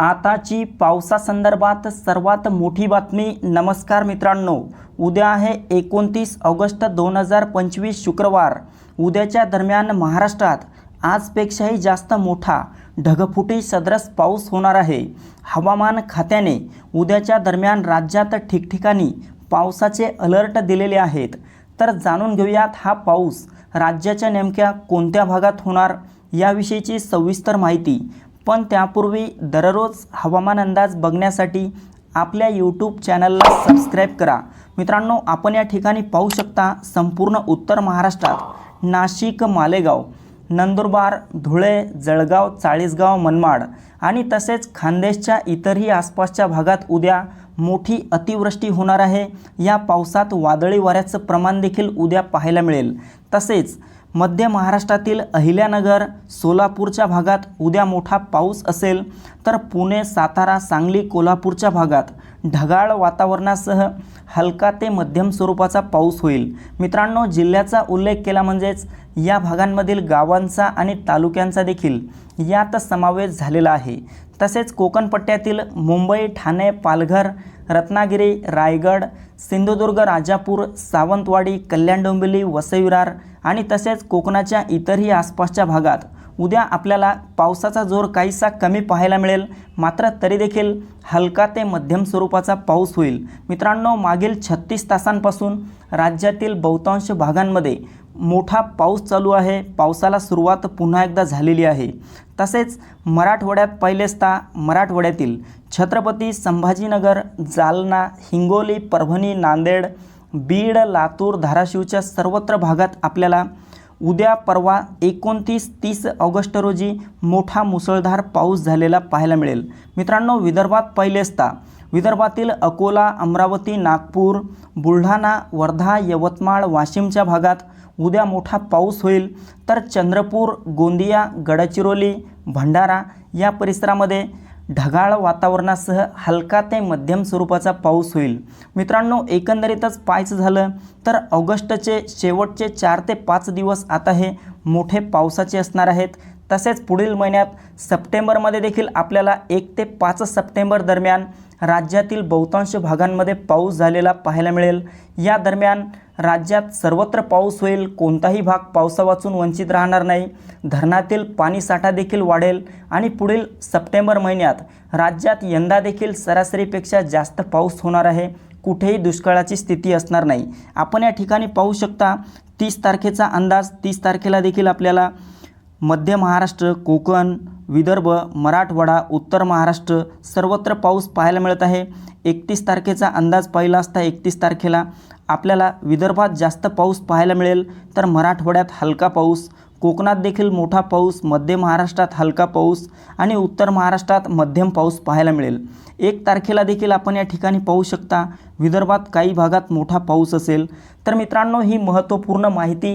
आताची पावसासंदर्भात सर्वात मोठी बातमी. नमस्कार मित्रांनो. उद्या आहे एकोणतीस ऑगस्ट दोन हजार पंचवीस शुक्रवार. उद्याच्या दरम्यान महाराष्ट्रात आजपेक्षाही जास्त मोठा ढगफुटी सदरस पाऊस होणार आहे. हवामान खात्याने उद्याच्या दरम्यान राज्यात ठिकठिकाणी पावसाचे अलर्ट दिलेले आहेत. तर जाणून घेऊयात हा पाऊस राज्याच्या नेमक्या कोणत्या भागात होणार याविषयीची सविस्तर माहिती. पण त्यापूर्वी दररोज हवामान अंदाज बघण्यासाठी आपल्या यूट्यूब चॅनलला सबस्क्राईब करा. मित्रांनो आपण या ठिकाणी पाहू शकता संपूर्ण उत्तर महाराष्ट्रात नाशिक मालेगाव नंदुरबार धुळे जळगाव चाळीसगाव मनमाड आणि तसेच खानदेशच्या इतरही आसपासच्या भागात उद्या मोठी अतिवृष्टी होणार आहे. या पावसात वादळी वाऱ्याचं प्रमाण देखील उद्या पाहायला मिळेल. तसेच मध्य महाराष्ट्रातील अहिल्यानगर सोलापूरच्या भागात उद्या मोठा पाऊस असेल. तर पुणे सातारा सांगली कोल्हापूरच्या भागात ढगाळ वातावरणासह हलका ते मध्यम स्वरूपाचा पाऊस होईल. मित्रांनो जिल्ह्याचा उल्लेख केला म्हणजेच या भागांमधील गावांचा आणि तालुक्यांचा देखील. यात समावेश झालेला आहे. तसेच कोकणपट्ट्यातील मुंबई ठाणे पालघर रत्नागिरी रायगड सिंधुदुर्ग राजापूर सावंतवाडी कल्याण डोंबिवली वसईविरार आणि तसेच कोकणाच्या इतरही आसपासच्या भागात उद्या आपल्याला पावसाचा जोर काहीसा कमी पाहायला मिळेल. मात्र तरी देखील हलका ते मध्यम स्वरूपाचा पाऊस होईल. मित्रांनो मागील छत्तीस तासांपासून राज्यातील बहुतांश भागांमध्ये मोठा पाऊस चालू आहे. पावसाला सुरुवात पुन्हा एकदा झालेली आहे. तसेच मराठवाड्यात पहिलेचता मराठवाड्यातील छत्रपती संभाजीनगर जालना हिंगोली परभणी नांदेड बीड लातूर धाराशिवच्या सर्वत्र भागात आपल्याला उद्या परवा एकोणतीस तीस ऑगस्ट रोजी मोठा मुसळधार पाऊस झालेला पाहायला मिळेल. मित्रांनो विदर्भात पहिलेचता विदर्भातील अकोला अमरावती नागपूर बुलढाणा वर्धा यवतमाळ वाशिमच्या भागात उद्या मोठा पाऊस होईल. तर चंद्रपूर गोंदिया गडचिरोली भंडारा या परिसरामध्ये ढगाळ वातावरणासह हलका ते मध्यम स्वरूपाचा पाऊस होईल. मित्रांनो एकंदरीतच पाहायचं झालं तर ऑगस्टचे शेवटचे चार ते पाच दिवस आता हे मोठे पावसाचे असणार आहेत. तसेच पुढील महिन्यात सप्टेंबरमध्ये देखील आपल्याला एक ते पाच सप्टेंबर दरम्यान राज्यातील बहुतांश भागांमध्ये पाऊस झालेला पाहायला मिळेल. या दरम्यान राज्यात सर्वत्र पाऊस होईल कोणताही भाग पावसावाचून वंचित राहणार नाही. धरणातील पाणीसाठा देखील वाढेल आणि पुढील सप्टेंबर महिन्यात राज्यात यंदा देखील सरासरीपेक्षा जास्त पाऊस होणार आहे. कुठेही दुष्काळाची स्थिती असणार नाही. आपण या ठिकाणी पाहू शकता तीस तारखेचा अंदाज तीस तारखेला देखील आपल्याला मध्य महाराष्ट्र कोकण विदर्भ मराठवाडा उत्तर महाराष्ट्र सर्वत्र पाऊस पाहायला मिळत आहे. एकतीस तारखेचा अंदाज पाहिला असता एकतीस तारखेला आपल्याला विदर्भात जास्त पाऊस पाहायला मिळेल तर मराठवाड्यात हलका पाऊस कोकणात देखील मोठा पाऊस मध्य महाराष्ट्रात हलका पाऊस आणि उत्तर महाराष्ट्रात मध्यम पाऊस पाहायला मिळेल. एक तारखेला देखील आपण या ठिकाणी पाहू शकता विदर्भात काही भागात मोठा पाऊस असेल. तर मित्रांनो ही महत्त्वपूर्ण माहिती